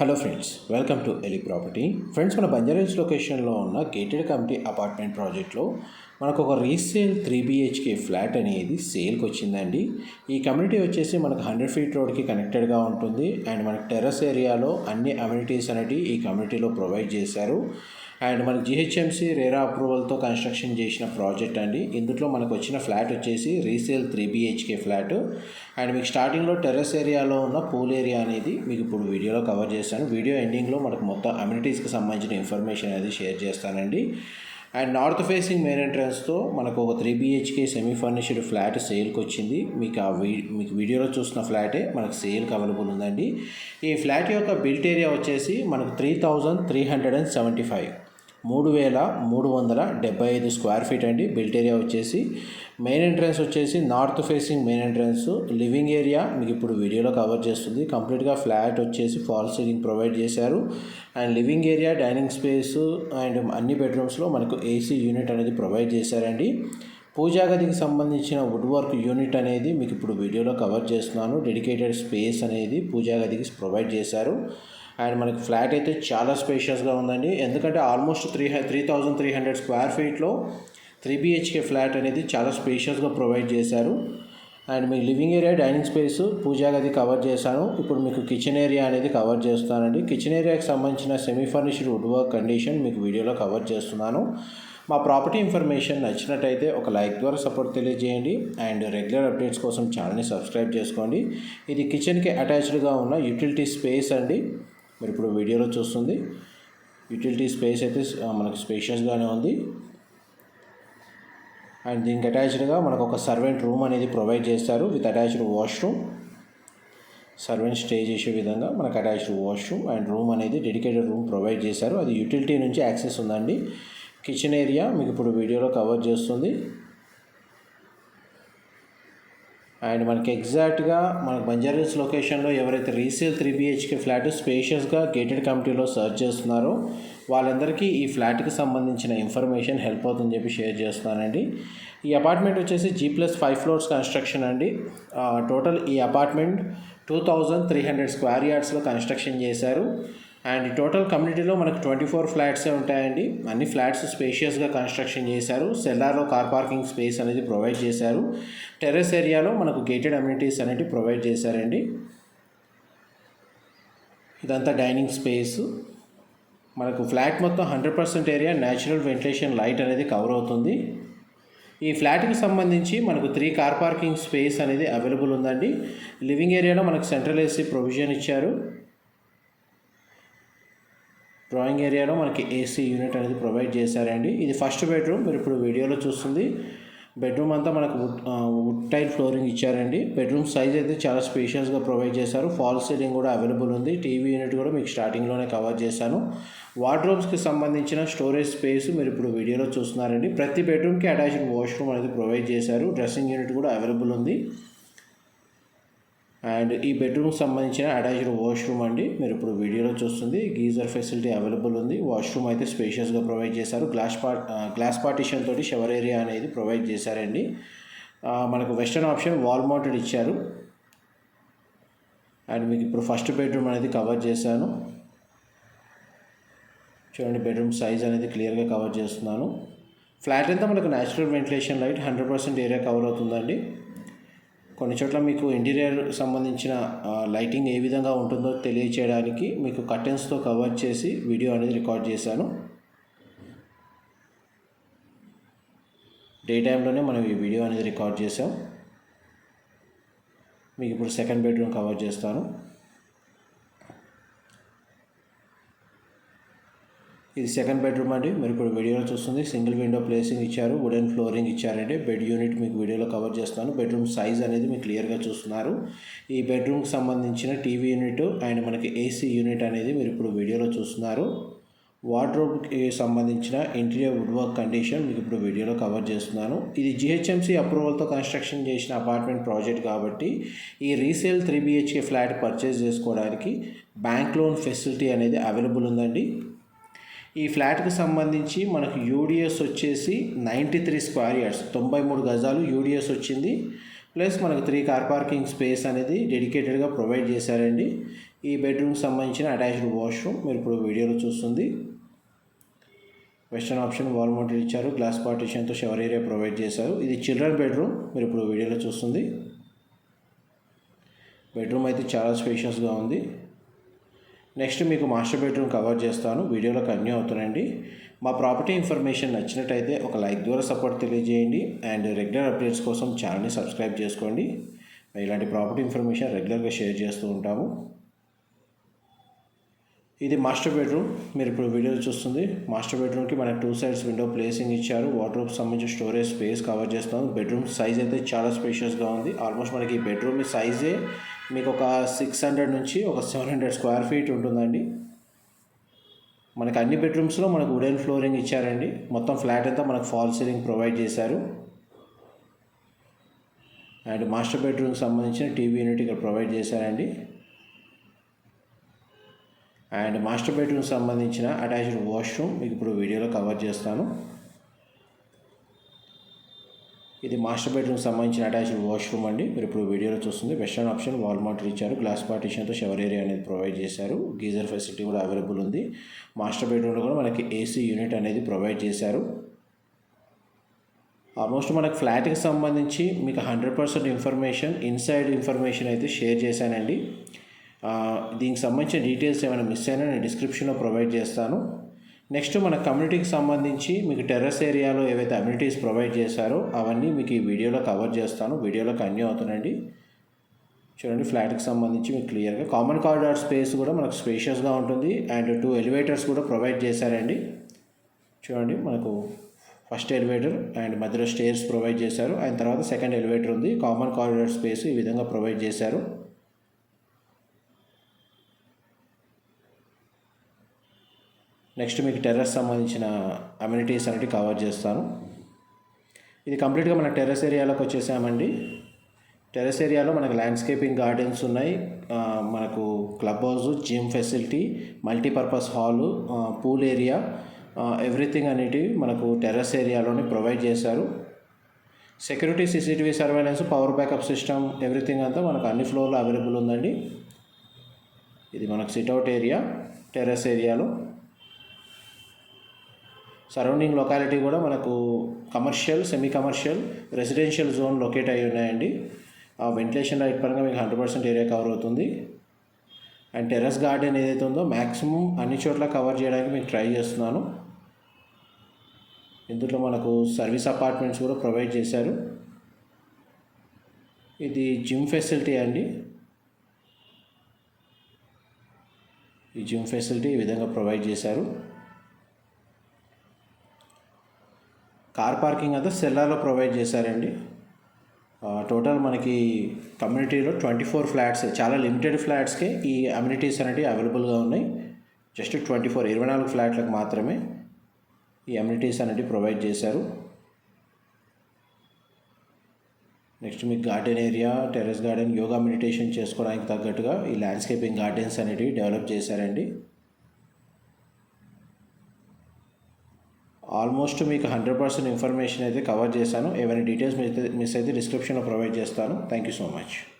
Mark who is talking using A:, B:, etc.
A: Hello friends welcome to ఎలి property friends మన బంజారాజ్ లొకేషన్లో ఉన్న గేటెడ్ కమిటీ అపార్ట్మెంట్ ప్రాజెక్ట్లో మనకు ఒక రీసేల్ త్రీ బిహెచ్కే ఫ్లాట్ అనేది సేల్కి వచ్చిందండి ఈ కమ్యూనిటీ వచ్చేసి మనకు హండ్రెడ్ ఫీట్ రోడ్కి కనెక్టెడ్గా ఉంటుంది. అండ్ మనకు టెర్రస్ ఏరియాలో అన్ని అమ్యూనిటీస్ అనేవి ఈ కమ్యూనిటీలో ప్రొవైడ్ చేశారు. అండ్ మనకి జిహెచ్ఎంసీ రేరా అప్రూవల్తో కన్స్ట్రక్షన్ చేసిన ప్రాజెక్ట్ అండి. ఇందులో మనకు వచ్చిన ఫ్లాట్ వచ్చేసి resale three BHK flat. And మీకు స్టార్టింగ్లో టెర్రస్ ఏరియాలో ఉన్న పూల్ ఏరియా అనేది మీకు ఇప్పుడు వీడియోలో కవర్ చేస్తాను. వీడియో ఎండింగ్లో మనకు మొత్తం అమ్యూనిటీస్కి సంబంధించిన ఇన్ఫర్మేషన్ అనేది షేర్ చేస్తానండి. అండ్ నార్త్ ఫేసింగ్ మెయిన్ ఎంట్రన్స్తో మనకు ఒక three BHK semi furnished flat సేల్కి వచ్చింది. మీకు ఆ వీ మీకు వీడియోలో చూసిన ఫ్లాటే మనకు సేల్కి అవైలబుల్ ఉందండి. ఈ ఫ్లాట్ యొక్క బిల్ట్ ఏరియా వచ్చేసి మనకు three thousand three hundred and seventy five. మూడు వేల మూడు వందల డెబ్బై ఐదు స్క్వేర్ ఫీట్ అండి. బిల్ట్ ఏరియా వచ్చేసి మెయిన్ ఎంట్రన్స్ వచ్చేసి north facing main entrance living area మీకు ఇప్పుడు వీడియోలో కవర్ చేస్తుంది. కంప్లీట్గా ఫ్లాట్ వచ్చేసి ఫాల్ సీలింగ్ ప్రొవైడ్ చేశారు. And living area dining space and అన్ని బెడ్రూమ్స్లో మనకు ఏసీ యూనిట్ అనేది ప్రొవైడ్ చేశారండి. పూజా గదికి సంబంధించిన వుడ్ వర్క్ యూనిట్ అనేది మీకు ఇప్పుడు వీడియోలో కవర్ చేస్తున్నాను. డెడికేటెడ్ స్పేస్ అనేది పూజా గదికి ప్రొవైడ్ చేశారు. అండ్ మనకి ఫ్లాట్ అయితే చాలా స్పేషియస్గా ఉందండి. ఎందుకంటే almost three three thousand three hundred square ఫీట్లో three BHK flat అనేది చాలా స్పేషియస్గా ప్రొవైడ్ చేశారు. And me living area dining space puja గది కవర్ చేశాను. ఇప్పుడు మీకు కిచెన్ ఏరియా అనేది కవర్ చేస్తానండి కిచెన్ ఏరియాకి సంబంధించిన semi furnished wood work condition మీకు వీడియోలో కవర్ చేస్తున్నాను. మా ప్రాపర్టీ ఇన్ఫర్మేషన్ నచ్చినట్టయితే ఒక లైక్ ద్వారా సపోర్ట్ తెలియజేయండి. అండ్ రెగ్యులర్ అప్డేట్స్ కోసం ఛానల్ని సబ్స్క్రైబ్ చేసుకోండి. ఇది కిచెన్కి అటాచ్డ్గా ఉన్న యూటిలిటీ స్పేస్ అండి. మీరు ఇప్పుడు వీడియోలో చూస్తుంది. యూటిలిటీ స్పేస్ అయితే మనకు స్పేషియస్గానే ఉంది. అండ్ దీనికి అటాచ్డ్గా మనకు ఒక సర్వెంట్ రూమ్ అనేది ప్రొవైడ్ చేస్తారు with attached washroom servant stay చేసే విధంగా మనకు అటాచ్డ్ వాష్రూమ్ అండ్ రూమ్ అనేది డెడికేటెడ్ రూమ్ ప్రొవైడ్ చేశారు. అది యూటిలిటీ నుంచి యాక్సెస్ ఉందండి. కిచెన్ ఏరియా మీకు ఇప్పుడు వీడియోలో కవర్ చేస్తుంది. అండ్ మనకి ఎగ్జాక్ట్గా మనకు బంజారీస్ లొకేషన్లో ఎవరైతే రీసేల్ త్రీ బిహెచ్కే ఫ్లాట్ స్పేషియస్గా గేటెడ్ కమిటీలో సర్చ్ చేస్తున్నారో వాళ్ళందరికీ ఈ ఫ్లాట్కి సంబంధించిన ఇన్ఫర్మేషన్ హెల్ప్ అవుతుందని చెప్పి షేర్ చేస్తున్నానండి. ఈ అపార్ట్మెంట్ వచ్చేసి G plus five floors construction అండి. టోటల్ ఈ apartment two thousand three hundred square యార్డ్స్లో construction చేశారు. అండ్ టోటల్ కమ్యూనిటీలో మనకు ట్వంటీ ఫోర్ ఫ్లాట్సే ఉంటాయండి. అన్ని ఫ్లాట్స్ స్పేషియస్గా కన్స్ట్రక్షన్ చేశారు. సెల్లార్లో కార్ పార్కింగ్ స్పేస్ అనేది ప్రొవైడ్ చేశారు. టెర్రస్ ఏరియాలో మనకు గేటెడ్ అమ్యూనిటీస్ అనేవి ప్రొవైడ్ చేశారండి. ఇదంతా డైనింగ్ స్పేస్. మనకు ఫ్లాట్ మొత్తం hundred percent area natural ventilation light అనేది కవర్ అవుతుంది. ఈ ఫ్లాట్కి సంబంధించి మనకు త్రీ కార్ పార్కింగ్ స్పేస్ అనేది అవైలబుల్ ఉందండి. లివింగ్ ఏరియాలో మనకు సెంట్రల్ ఏసీ ప్రొవిజన్ ఇచ్చారు. డ్రాయింగ్ ఏరియాలో మనకి ఏసీ యూనిట్ అనేది ప్రొవైడ్ చేశారండి. ఇది ఫస్ట్ బెడ్రూమ్ మీరు ఇప్పుడు వీడియోలో చూస్తుంది. బెడ్రూమ్ అంతా మనకు వుడ్ టైల్ ఫ్లోరింగ్ ఇచ్చారండి. బెడ్రూమ్ సైజ్ అయితే చాలా స్పేషియస్గా ప్రొవైడ్ చేశారు. ఫాల్ సీలింగ్ కూడా అవైలబుల్ ఉంది. టీవీ యూనిట్ కూడా మీకు స్టార్టింగ్లోనే కవర్ చేశాను. వార్డ్రోబ్స్కి సంబంధించిన స్టోరేజ్ స్పేస్ మీరు ఇప్పుడు వీడియోలో చూస్తున్నారండి. ప్రతి బెడ్రూమ్కి అటాచ్డ్ వాష్రూమ్ అనేది ప్రొవైడ్ చేశారు. డ్రెస్సింగ్ యూనిట్ కూడా అవైలబుల్ ఉంది. అండ్ ఈ బెడ్రూమ్కి సంబంధించిన అటాచ్డ్ వాష్రూమ్ అండి. మీరు ఇప్పుడు వీడియోలో చూస్తుంది. గీజర్ ఫెసిలిటీ అవైలబుల్ ఉంది. వాష్రూమ్ అయితే స్పేషియస్గా ప్రొవైడ్ చేశారు. గ్లాస్ పార్ట్ గ్లాస్ పార్టిషన్ తోటి షవర్ ఏరియా అనేది ప్రొవైడ్ చేశారండి. మనకు వెస్టర్న్ ఆప్షన్ వాల్ మౌంటెడ్ ఇచ్చారు. అండ్ మీకు ఇప్పుడు ఫస్ట్ బెడ్రూమ్ అనేది కవర్ చేశాను. చూడండి బెడ్రూమ్ సైజ్ అనేది క్లియర్గా కవర్ చేస్తున్నాను. ఫ్లాట్ అంతా మనకు natural ventilation light hundred percent area cover అవుతుందండి. కొన్ని చోట్ల మీకు ఇంటీరియర్ సంబంధించిన లైటింగ్ ఏ విధంగా ఉంటుందో తెలియచేయడానికి మీకు కర్టెన్స్తో కవర్ చేసి వీడియో అనేది రికార్డ్ చేశాను. డే టైంలోనే మనం ఈ వీడియో అనేది రికార్డ్ చేసాం మీకు ఇప్పుడు సెకండ్ బెడ్రూమ్ కవర్ చేస్తాను. ఇది సెకండ్ బెడ్రూమ్ అండి. మీరు ఇప్పుడు వీడియోలో చూస్తుంది సింగిల్ విండో ప్లేసింగ్ ఇచ్చారు వుడెన్ ఫ్లోరింగ్ ఇచ్చారండి. బెడ్ యూనిట్ మీకు వీడియోలో కవర్ చేస్తాను బెడ్రూమ్ సైజ్ అనేది మీకు క్లియర్గా చూస్తున్నారు. ఈ బెడ్రూమ్కి సంబంధించిన టీవీ యూనిట్ అండ్ మనకి ఏసీ యూనిట్ అనేది మీరు ఇప్పుడు వీడియోలో చూస్తున్నారు. వార్డ్రోబ్కి సంబంధించిన ఇంటీరియర్ వుడ్ వర్క్ కండిషన్ మీకు ఇప్పుడు వీడియోలో కవర్ చేస్తున్నాను. ఇది జిహెచ్ఎంసీ అప్రూవల్తో కన్స్ట్రక్షన్ చేసిన అపార్ట్మెంట్ ప్రాజెక్ట్ కాబట్టి ఈ resale three BHK flat purchase చేసుకోవడానికి బ్యాంక్ లోన్ ఫెసిలిటీ అనేది అవైలబుల్ ఉందండి. ఈ ఫ్లాట్కి సంబంధించి మనకు యూడిఎస్ వచ్చేసి నైంటీ త్రీ స్క్వేర్ యార్డ్స్ తొంభై మూడు గజాలు యూడిఎస్ వచ్చింది. ప్లస్ మనకు త్రీ కార్ పార్కింగ్ స్పేస్ అనేది డెడికేటెడ్గా ప్రొవైడ్ చేశారండి. ఈ బెడ్రూమ్కి సంబంధించిన అటాచ్డ్ వాష్రూమ్ మీరు ఇప్పుడు వీడియోలో చూస్తుంది. వెస్టర్న్ ఆప్షన్ వాల్ మౌంటెడ్ ఇచ్చారు గ్లాస్ పార్టీషన్తో షవర్ ఏరియా ప్రొవైడ్ చేశారు. ఇది చిల్డ్రన్ బెడ్రూమ్ మీరు ఇప్పుడు వీడియోలో చూస్తుంది. బెడ్రూమ్ అయితే చాలా స్పేషియస్గా ఉంది. నెక్స్ట్ మీకు మాస్టర్ బెడ్రూమ్ కవర్ చేస్తాను. వీడియోలో కన్యూ అవుతానండి మా ప్రాపర్టీ ఇన్ఫర్మేషన్ నచ్చినట్టయితే ఒక లైక్ ద్వారా సపోర్ట్ తెలియజేయండి. అండ్ రెగ్యులర్ అప్డేట్స్ కోసం ఛానల్ని సబ్స్క్రైబ్ చేసుకోండి. మేము ఇలాంటి ప్రాపర్టీ ఇన్ఫర్మేషన్ రెగ్యులర్గా షేర్ చేస్తూ ఉంటాము. ఇది మాస్టర్ బెడ్రూమ్. మీరు ఇప్పుడు వీడియో చూస్తుంది. మాస్టర్ బెడ్రూమ్కి మనకి టూ సైడ్స్ విండో ప్లేసింగ్ ఇచ్చారు. వాటర్ సంబంధించిన స్టోరేజ్ స్పేస్ కవర్ చేస్తాం బెడ్రూమ్ సైజ్ అయితే చాలా స్పేషియస్గా ఉంది. ఆల్మోస్ట్ మనకి ఈ బెడ్రూమ్ సైజే మీకు ఒక సిక్స్ హండ్రెడ్ నుంచి ఒక సెవెన్ హండ్రెడ్ స్క్వేర్ ఫీట్ ఉంటుందండి. మనకి అన్ని బెడ్రూమ్స్లో మనకు వుడెన్ ఫ్లోరింగ్ ఇచ్చారండి. మొత్తం ఫ్లాట్ అంతా మనకు ఫాల్ సీలింగ్ ప్రొవైడ్ చేశారు. అండ్ మాస్టర్ బెడ్రూమ్కి సంబంధించిన టీవీ యూనిట్ ఇక్కడ ప్రొవైడ్ చేశారండి. అండ్ మాస్టర్ బెడ్రూమ్కి సంబంధించిన అటాచ్డ్ వాష్రూమ్ మీకు ఇప్పుడు వీడియోలో కవర్ చేస్తాను. ఇది మాస్టర్ బెడ్రూమ్ సంబంధించిన అటాచ్డ్ వాష్రూమ్ అండి. మీరు ఇప్పుడు వీడియోలో చూస్తుంది. వెస్టర్న్ ఆప్షన్ వాల్ మౌంటర్ ఇచ్చారు గ్లాస్ పార్టీషన్తో షవర్ ఏరియా అనేది ప్రొవైడ్ చేశారు. గీజర్ ఫెసిలిటీ కూడా అవైలబుల్ ఉంది. మాస్టర్ బెడ్రూమ్లో కూడా మనకి ఏసీ యూనిట్ అనేది ప్రొవైడ్ చేశారు. ఆల్మోస్ట్ మనకు ఫ్లాట్కి సంబంధించి మీకు hundred percent information inside information అయితే షేర్ చేశానండి. దీనికి సంబంధించిన డీటెయిల్స్ ఏమైనా మిస్ అయినా నేను డిస్క్రిప్షన్లో ప్రొవైడ్ చేస్తాను. నెక్స్ట్ మన కమ్యూనిటీకి సంబంధించి మీకు టెర్రస్ ఏరియాలో ఏవైతే అమ్యూనిటీస్ ప్రొవైడ్ చేశారో అవన్నీ మీకు ఈ వీడియోలో కవర్ చేస్తాను. వీడియోలో కన్యూ అవుతానండి చూడండి ఫ్లాట్కి సంబంధించి మీకు క్లియర్గా కామన్ కారిడార్ స్పేస్ కూడా మనకు స్పేషియస్గా ఉంటుంది. అండ్ టూ ఎలివేటర్స్ కూడా ప్రొవైడ్ చేశారండి. చూడండి మనకు ఫస్ట్ ఎలివేటర్ అండ్ మధ్యలో స్టేర్స్ ప్రొవైడ్ చేశారు. అండ్ తర్వాత సెకండ్ ఎలివేటర్ ఉంది. కామన్ కారిడార్ స్పేస్ ఈ విధంగా ప్రొవైడ్ చేశారు. నెక్స్ట్ మీకు టెర్రస్ సంబంధించిన అమ్యూనిటీస్ అనేవి కవర్ చేస్తాను. ఇది కంప్లీట్గా మన టెర్రస్ ఏరియాలోకి వచ్చేసామండి. టెర్రస్ ఏరియాలో మనకు ల్యాండ్స్కేపింగ్ గార్డెన్స్ ఉన్నాయి. మనకు club house gym facility multipurpose hall pool area everything అనేటివి మనకు టెర్రస్ ఏరియాలోనే ప్రొవైడ్ చేశారు. Security CCTV surveillance power backup system everything అంతా మనకు అన్ని ఫ్లోర్లో అవైలబుల్ ఉందండి. ఇది మనకు సిట్అవుట్ ఏరియా టెర్రస్ ఏరియాలో. సరౌండింగ్ లొకాలిటీ కూడా మనకు commercial semi commercial residential zone locate అయి ఉన్నాయండి. ఆ వెంటిలేషన్ లైట్ పరంగా మీకు హండ్రెడ్ పర్సెంట్ ఏరియా కవర్ అవుతుంది. అండ్ టెర్రస్ గార్డెన్ ఏదైతే ఉందో మ్యాక్సిమం అన్ని చోట్ల కవర్ చేయడానికి మీకు ట్రై చేస్తున్నాను. ఇందులో మనకు సర్వీస్ అపార్ట్మెంట్స్ కూడా ప్రొవైడ్ చేశారు. ఇది జిమ్ ఫెసిలిటీ అండి. ఈ జిమ్ ఫెసిలిటీ ఈ విధంగా ప్రొవైడ్ చేశారు. కార్ పార్కింగ్ అంతా సెల్లార్లో ప్రొవైడ్ చేశారండి. టోటల్ మనకి కమ్యూనిటీలో ట్వంటీ ఫోర్ ఫ్లాట్స్ చాలా లిమిటెడ్ ఫ్లాట్స్కే ఈ అమ్యూనిటీస్ అనేవి అవైలబుల్గా ఉన్నాయి. జస్ట్ ట్వంటీ ఫోర్ ఇరవై నాలుగు ఫ్లాట్లకు మాత్రమే ఈ అమ్యూనిటీస్ అనేవి ప్రొవైడ్ చేశారు. నెక్స్ట్ మీకు garden area terrace garden yoga meditation చేసుకోవడానికి తగ్గట్టుగా ఈ ల్యాండ్స్కేపింగ్ గార్డెన్స్ అనేటివి డెవలప్ చేశారండి. ఆల్మోస్ట్ మీకు హండ్రెడ్ పర్సెంట్ ఇన్ఫర్మేషన్ అయితే కవర్ చేశాను. ఏమైనా డీటెయిల్స్ మిస్ అయితే అయితే డిస్క్రిప్షన్లో ప్రొవైడ్ చేస్తాను. Thank you so much.